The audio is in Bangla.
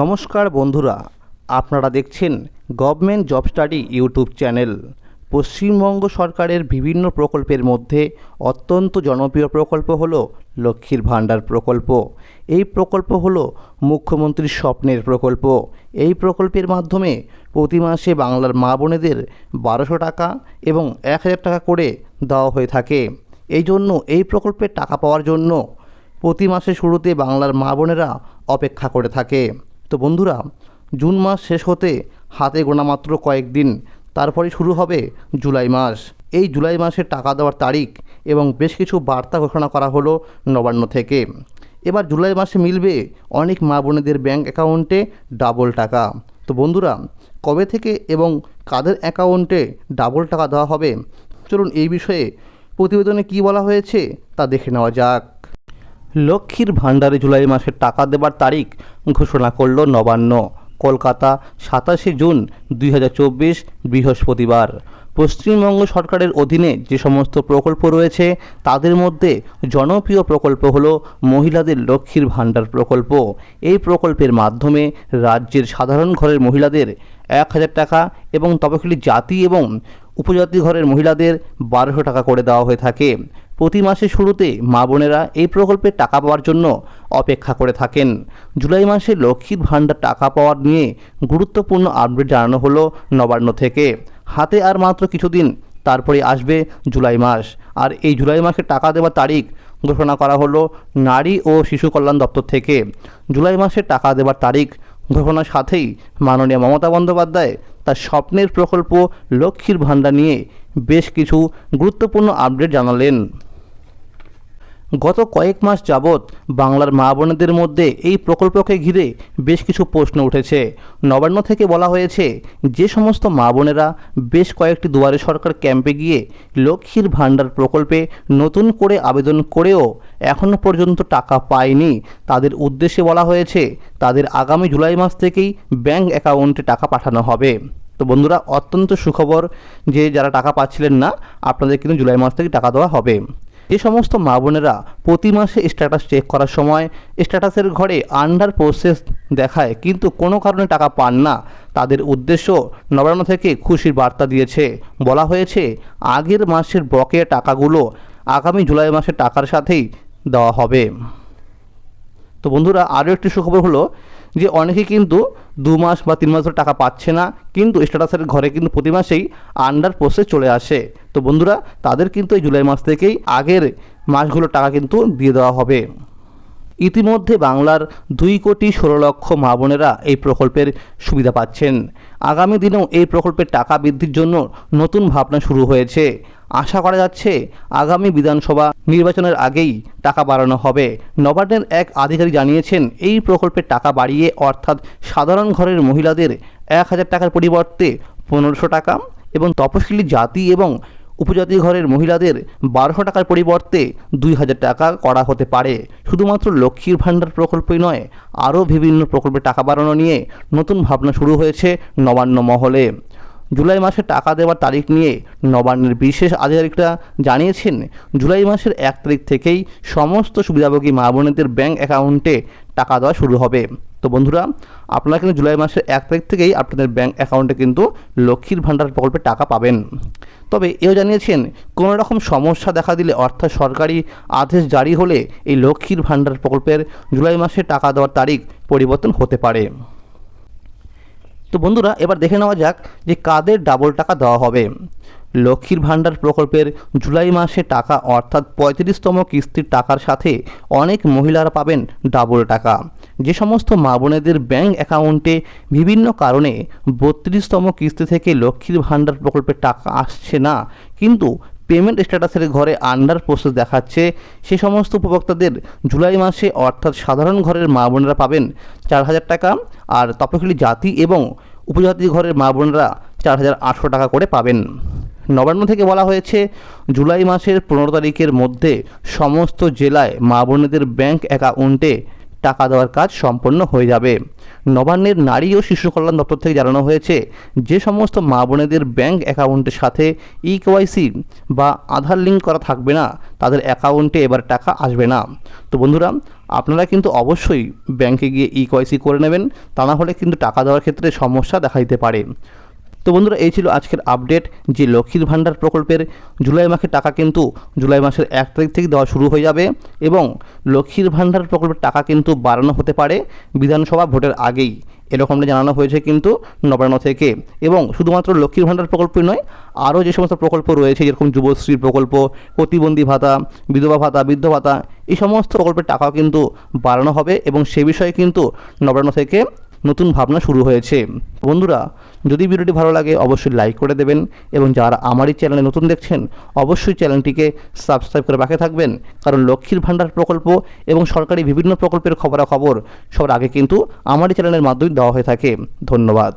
নমস্কার বন্ধুরা, আপনারা দেখছেন government job study YouTube channel Paschimbanga সরকারের বিভিন্ন প্রকল্পের মধ্যে অত্যন্ত জনপ্রিয় প্রকল্প হল লক্ষ্মীর ভাণ্ডার প্রকল্প। এই প্রকল্প হল মুখ্যমন্ত্রীর স্বপ্নের প্রকল্প। এই প্রকল্পের মাধ্যমে প্রতি মাসে বাংলার মা বোনেদের বারোশো টাকা এবং এক হাজার টাকা করে দেওয়া হয়ে থাকে। এই জন্য, এই প্রকল্পের টাকা পাওয়ার জন্য প্রতি মাসে শুরুতে বাংলার মা বোনেরা অপেক্ষা করে থাকে। তো বন্ধুরা, জুন মাস শেষ হতে হাতে গোনা মাত্র কয়েকদিন তারপরে শুরু হবে জুলাই মাস। এই জুলাই মাসের টাকা দেওয়ার তারিখ এবং বেশ কিছু বার্তা ঘোষণা করা হলো নবান্ন থেকে। এবার জুলাই মাসে মিলবে অনেক মা বোনেদের ব্যাঙ্ক অ্যাকাউন্টে ডাবল টাকা। তো বন্ধুরা, কবে থেকে এবং কাদের অ্যাকাউন্টে ডাবল টাকা দেওয়া হবে? চলুন এই বিষয়ে প্রতিবেদনে কী বলা হয়েছে তা দেখে নেওয়া যাক। লক্ষ্মীর ভাণ্ডারে জুলাই মাসের টাকা দেবার তারিখ ঘোষণা করল নবান্ন কলকাতা সাতাশে জুন দুই হাজার চব্বিশ বৃহস্পতিবার। পশ্চিমবঙ্গ সরকারের অধীনে যে সমস্ত প্রকল্প রয়েছে, তাদের মধ্যে জনপ্রিয় প্রকল্প হল মহিলাদের লক্ষ্মীর ভাণ্ডার প্রকল্প। এই প্রকল্পের মাধ্যমে রাজ্যের সাধারণ ঘরের মহিলাদের এক হাজার টাকা এবং তপশিলি জাতি এবং উপজাতি ঘরের মহিলাদের বারোশো টাকা করে দেওয়া হয়ে থাকে। প্রতি মাসের শুরুতে মা বোনেরা এই প্রকল্পের টাকা পাওয়ার জন্য অপেক্ষা করে থাকেন। জুলাই মাসে লক্ষ্মীর ভাণ্ডার টাকা পাওয়ার নিয়ে গুরুত্বপূর্ণ আপডেট জানানো হলো নবান্ন থেকে। হাতে আর মাত্র কিছুদিন, তারপরে আসবে জুলাই মাস। আর এই জুলাই মাসে টাকা দেওয়ার তারিখ ঘোষণা করা হলো নারী ও শিশু কল্যাণ দপ্তর থেকে। জুলাই মাসে টাকা দেওয়ার তারিখ ঘোষণার সাথেই মাননীয় মমতা বন্দ্যোপাধ্যায় তার স্বপ্নের প্রকল্প লক্ষ্মীর ভাণ্ডার নিয়ে বেশ কিছু গুরুত্বপূর্ণ আপডেট জানালেন। গত কয়েক মাস যাবৎ বাংলার মা বোনেদের মধ্যে এই প্রকল্পকে ঘিরে বেশ কিছু প্রশ্ন উঠেছে। নবান্ন থেকে বলা হয়েছে, যে সমস্ত মা বোনেরা বেশ কয়েকটি দুয়ারে সরকার ক্যাম্পে গিয়ে লক্ষ্মীর ভাণ্ডার প্রকল্পে নতুন করে আবেদন করেও এখনও পর্যন্ত টাকা পায়নি। তাদের উদ্দেশ্যে বলা হয়েছে, তাদের আগামী জুলাই মাস থেকেই ব্যাংক অ্যাকাউন্টে টাকা পাঠানো হবে। তো বন্ধুরা, অত্যন্ত সুখবর যে যারা টাকা পাচ্ছিলেন না, আপনাদের কিন্তু জুলাই মাস থেকে টাকা দেওয়া হবে। যে সমস্ত মা বোনেরা প্রতি মাসে স্ট্যাটাস চেক করার সময় স্ট্যাটাসের ঘরে আন্ডার প্রসেস দেখায়, কিন্তু কোনো কারণে টাকা পান না। তাদের উদ্দেশ্য নবান্ন থেকে খুশির বার্তা দিয়েছে। বলা হয়েছে, আগের মাসের বকেয়া টাকাগুলো আগামী জুলাই মাসের টাকার সাথেই দেওয়া হবে। তো বন্ধুরা, আরও একটি সুখবর হলো যে, অনেকে কিন্তু দু মাস বা তিন মাস ধরে টাকা পাচ্ছে না, কিন্তু স্ট্যাটাসের ঘরে কিন্তু প্রতি মাসেই আন্ডার প্রসেস চলে আসে। তো বন্ধুরা, তাদের কিন্তু এই জুলাই মাস থেকেই আগের মাসগুলোর টাকা কিন্তু দিয়ে দেওয়া হবে। ইতিমধ্যে বাংলার দুই কোটি ষোলো লক্ষ মা বোনেরা এই প্রকল্পের সুবিধা পাচ্ছেন। আগামী দিনেও এই প্রকল্পের টাকা বৃদ্ধির জন্য নতুন ভাবনা শুরু হয়েছে। আশা করা যাচ্ছে, আগামী বিধানসভা নির্বাচনের আগেই টাকা বাড়ানো হবে। নবান্নের এক আধিকারিক জানিয়েছেন, এই প্রকল্পের টাকা বাড়িয়ে অর্থাৎ সাধারণ ঘরের মহিলাদের এক হাজার টাকার পরিবর্তে পনেরোশো টাকা এবং তপশিলি জাতি এবং উপজাতি ঘরের মহিলাদের বারোশো টাকার পরিবর্তে দুই হাজার টাকা করা হতে পারে। শুধুমাত্র লক্ষ্মীর ভাণ্ডার প্রকল্পই নয়, আরও বিভিন্ন প্রকল্পে টাকা বাড়ানো নিয়ে নতুন ভাবনা শুরু হয়েছে নবান্ন মহলে। জুলাই মাসে টাকা দেওয়ার তারিখ নিয়ে নবান্নের বিশেষ আধিকারিকরা জানিয়েছেন, জুলাই মাসের এক তারিখ থেকেই সমস্ত সুবিধাভোগী মা বোনেদের ব্যাঙ্ক অ্যাকাউন্টে টাকা দেওয়া শুরু হবে। তো বন্ধুরা, আপনারা কিন্তু জুলাই মাসের এক তারিখ থেকেই আপনাদের ব্যাঙ্ক অ্যাকাউন্টে কিন্তু লক্ষ্মীর ভাণ্ডার প্রকল্পে টাকা পাবেন। তবে এও জানিয়েছেন, কোনো রকম সমস্যা দেখা দিলে অর্থাৎ সরকারি আদেশ জারি হলে এই লক্ষ্মীর ভাণ্ডার প্রকল্পের জুলাই মাসে টাকা দেওয়ার তারিখ পরিবর্তন হতে পারে। তো বন্ধুরা, এবার দেখে নেওয়া যাক যে কাদের ডাবল টাকা দেওয়া হবে। লক্ষ্মীর ভাণ্ডার প্রকল্পের জুলাই মাসে টাকা অর্থাৎ পঁয়ত্রিশতম কিস্তির টাকার সাথে অনেক মহিলারা পাবেন ডাবল টাকা। যে সমস্ত মা বোনেদের ব্যাঙ্ক অ্যাকাউন্টে বিভিন্ন কারণে বত্রিশতম কিস্তি থেকে লক্ষ্মীর ভাণ্ডার প্রকল্পের টাকা আসছে না, কিন্তু পেমেন্ট স্ট্যাটাসের ঘরে আন্ডার প্রসেস দেখাচ্ছে। সে সমস্ত উপভোক্তাদের জুলাই মাসে অর্থাৎ সাধারণ ঘরের মা বোনেরা পাবেন চার হাজার টাকা আর তপশিলি জাতি এবং উপজাতি ঘরের মা বোনেরা চার হাজার আটশো টাকা করে পাবেন। নবান্ন থেকে বলা হয়েছে, জুলাই মাসের পনেরো তারিখের মধ্যে সমস্ত জেলায় মা বোনেদের ব্যাঙ্ক অ্যাকাউন্টে টাকা দেওয়ার কাজ সম্পন্ন হয়ে যাবে। নবান্নের নারী ও শিশু কল্যাণ দপ্তর থেকে জানানো হয়েছে, যে সমস্ত মা বোনেদের ব্যাঙ্ক অ্যাকাউন্টের সাথে ই কেওয়াইসি বা আধার লিঙ্ক করা থাকবে না, তাদের অ্যাকাউন্টে এবার টাকা আসবে না। তো বন্ধুরা, আপনারা কিন্তু অবশ্যই ব্যাংকে গিয়ে ই কয়সি করে নেবেন, তা না হলে কিন্তু টাকা দেওয়ার ক্ষেত্রে সমস্যা দেখা দিতে পারে। তো বন্ধুরা, এই ছিল আজকের আপডেট যে লক্ষ্মীর ভাণ্ডার প্রকল্পের জুলাই মাসের টাকা কিন্তু জুলাই মাসের এক তারিখ থেকে দেওয়া শুরু হয়ে যাবে এবং লক্ষ্মীর ভাণ্ডার প্রকল্পের টাকা কিন্তু বাড়ানো হতে পারে বিধানসভা ভোটের আগেই। এরকমটা জানানো হয়েছে কিন্তু নবান্ন থেকে। এবং শুধুমাত্র লক্ষ্মীর ভাণ্ডার প্রকল্পই নয়, আরও যে সমস্ত প্রকল্প রয়েছে, যেরকম যুবশ্রী প্রকল্প, প্রতিবন্ধী ভাতা, বিধবা ভাতা, বৃদ্ধ ভাতা, এই সমস্ত প্রকল্পের টাকাও কিন্তু বাড়ানো হবে এবং সে বিষয়ে কিন্তু নবান্ন থেকে নতুন ভাবনা শুরু হয়েছে। বন্ধুরা, যদি ভিডিওটি ভালো লাগে, অবশ্যই লাইক করে দেবেন এবং যারা আমার এই চ্যানেলে নতুন দেখছেন, অবশ্যই চ্যানেলটিকে সাবস্ক্রাইব করে রাখে থাকবেন। কারণ লক্ষ্মীর ভাণ্ডার প্রকল্প এবং সরকারি বিভিন্ন প্রকল্পের খবরাখবর সবার আগে কিন্তু আমার এই চ্যানেলের মাধ্যমে দেওয়া হয়ে থাকে। ধন্যবাদ।